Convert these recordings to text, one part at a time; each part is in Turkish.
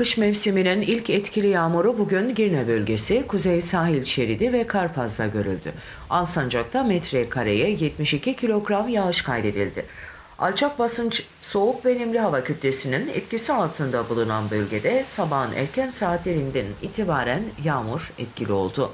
kış mevsiminin ilk etkili yağmuru bugün Girne bölgesi, Kuzey Sahil Şeridi ve Karpaz'da görüldü. Alsancak'ta metrekareye 72 kilogram yağış kaydedildi. Alçak basınç, soğuk ve nemli hava kütlesinin etkisi altında bulunan bölgede sabahın erken saatlerinden itibaren yağmur etkili oldu.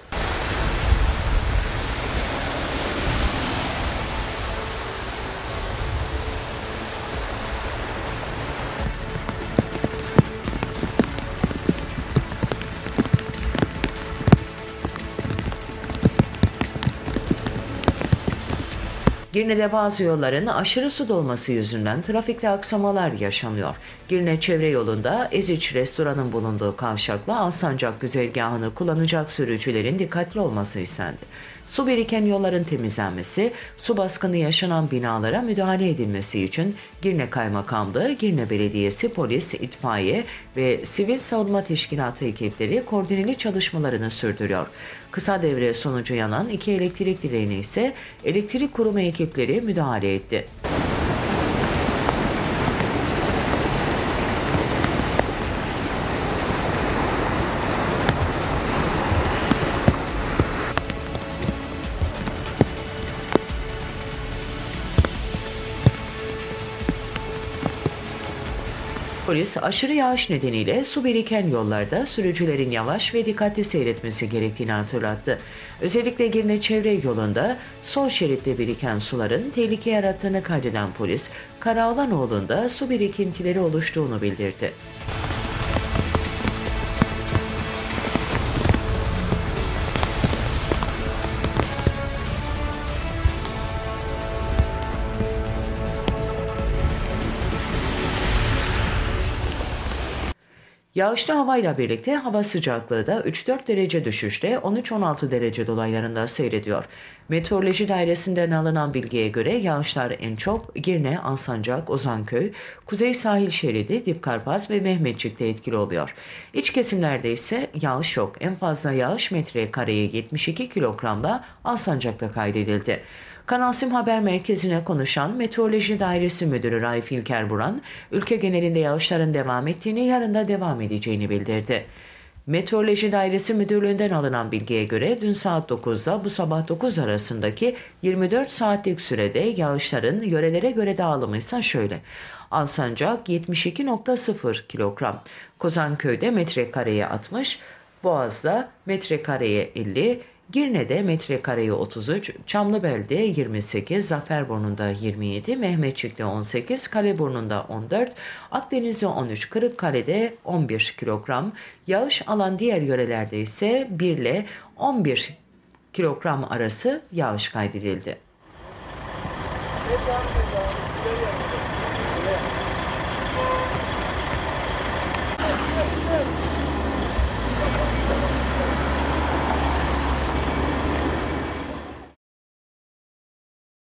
Girne'de bazı yolların aşırı su dolması yüzünden trafikte aksamalar yaşanıyor. Girne çevre yolunda Eziç restoranın bulunduğu kavşakla Alsancak güzergahını kullanacak sürücülerin dikkatli olması istendi. Su biriken yolların temizlenmesi, su baskını yaşanan binalara müdahale edilmesi için Girne Kaymakamlığı, Girne Belediyesi, polis, itfaiye ve sivil savunma teşkilatı ekipleri koordineli çalışmalarını sürdürüyor. Kısa devre sonucu yanan iki elektrik direğine ise elektrik kurumu ekipleri müdahale etti. Polis aşırı yağış nedeniyle su biriken yollarda sürücülerin yavaş ve dikkatli seyretmesi gerektiğini hatırlattı. Özellikle Girne çevre yolunda sol şeritte biriken suların tehlike yarattığını kaydeden polis, Karaolanoğlu'nda su birikintileri oluştuğunu bildirdi. Yağışlı havayla birlikte hava sıcaklığı da 3-4 derece düşüşte 13-16 derece dolaylarında seyrediyor. Meteoroloji dairesinden alınan bilgiye göre yağışlar en çok Girne, Alsancak, Ozanköy, Kuzey Sahil Şeridi, Dipkarpaz ve Mehmetçik'te etkili oluyor. İç kesimlerde ise yağış yok. En fazla yağış metreye kareye 72 kilogramla Alsancak'ta kaydedildi. Kanal Sim Haber Merkezi'ne konuşan Meteoroloji Dairesi Müdürü Raif İlker Buran, ülke genelinde yağışların devam ettiğini, yarın da devam edeceğini bildirdi. Meteoroloji Dairesi Müdürlüğü'nden alınan bilgiye göre dün saat 9'da bu sabah 9 arasındaki 24 saatlik sürede yağışların yörelere göre dağılımı ise şöyle. Alsancak 72.0 kilogram, Kozanköy'de metrekareye 60, Boğaz'da metrekareye 50, Girne'de metrekareye 33, Çamlıbel'de 28, Zaferburnu'nda 27, Mehmetçik'te 18, Kaleburnu'nda 14, Akdeniz'de 13, Kırıkkale'de 11 kilogram, yağış alan diğer yörelerde ise 1 ile 11 kilogram arası yağış kaydedildi.